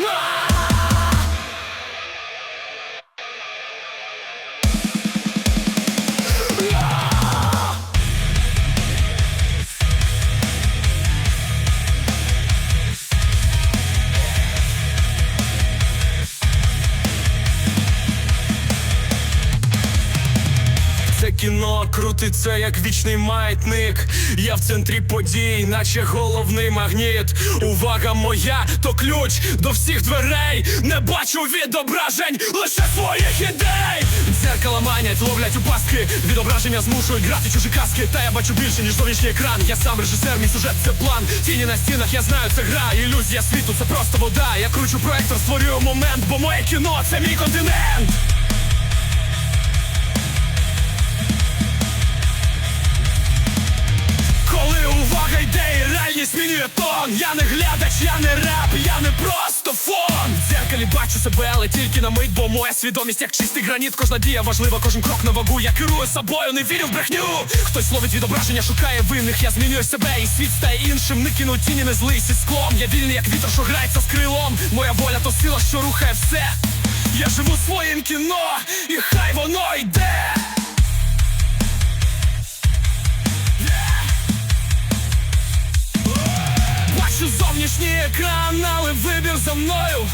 Це кіно крутиться як вічний маятник. Я в центрі подій, наче головний магніт. Увага моя, то ключ до всіх дверей. Не бачу відображень, лише своїх ідей. Дзеркала манять, ловлять у пастки. Відображення змушують грати чужі казки. Та я бачу більше, ніж зовнішній екран. Я сам режисер, мій сюжет це план. Тіні на стінах, я знаю, це гра. Ілюзія світу, це просто вода. Я кручу проектор, створюю момент, бо моє кіно це мій континент. Реальність змінює тон Я не глядач, я не рап, я не просто фон В дзеркалі бачу себе, але тільки на мить, бо моя свідомість як чистий граніт, кожна дія важлива, кожен крок на вагу. Я керую собою, не вірю в брехню. Хтось ловить відображення, шукає винних, я змінюю себе, і світ стає іншим. Не кину тіні, не злий зі склом. Я вільний, як вітер, що грається з крилом. Моя воля то сила, що рухає все. Я живу своїм кіно, і хай воно йде. Екран, вибір за мною.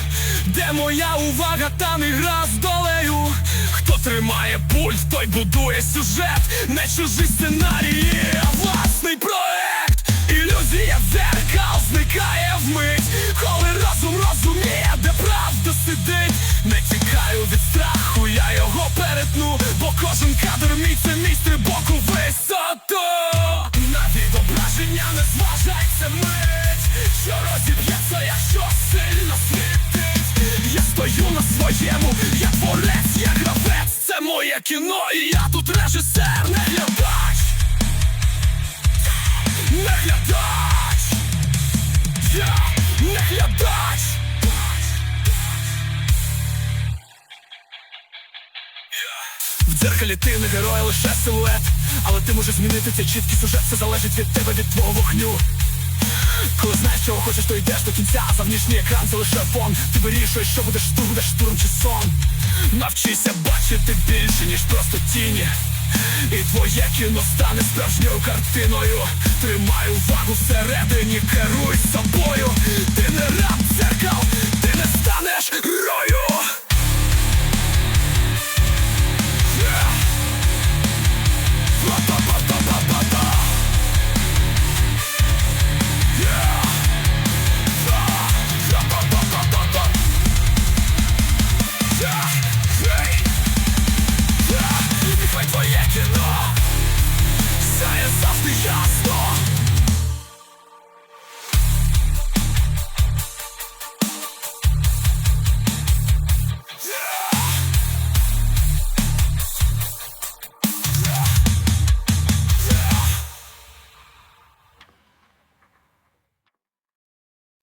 Де моя увага, там і гра долею. Хто тримає пульт, той будує сюжет, не чужі сценарії, а власний проект. Ілюзія дзеркал зникає вмить, коли розум розуміє, де правда сидить. Не тікаю від страху, я його перетну, бо кожен кадр мій це мій стрибок у висоту. На відображення не зважай це на своєму, я творець, я гравець, це моє кіно, і я тут режисер, не глядач. Не глядач. Я не глядач. В дзеркалі ти не герой, лише силует Але ти можеш змінити цей чіткий сюжет Це залежить від тебе, від твого вогню Коли знаєш, чого хочеш, то йдеш до кінця. За завнішній екран це лише фон. Ти вирішуєш, що будеш штурм, будеш штурм чи сон. Навчися бачити більше, ніж просто тіні. І твоє кіно стане справжньою картиною. Тримай увагу всередині, керуй собою. Ти не раб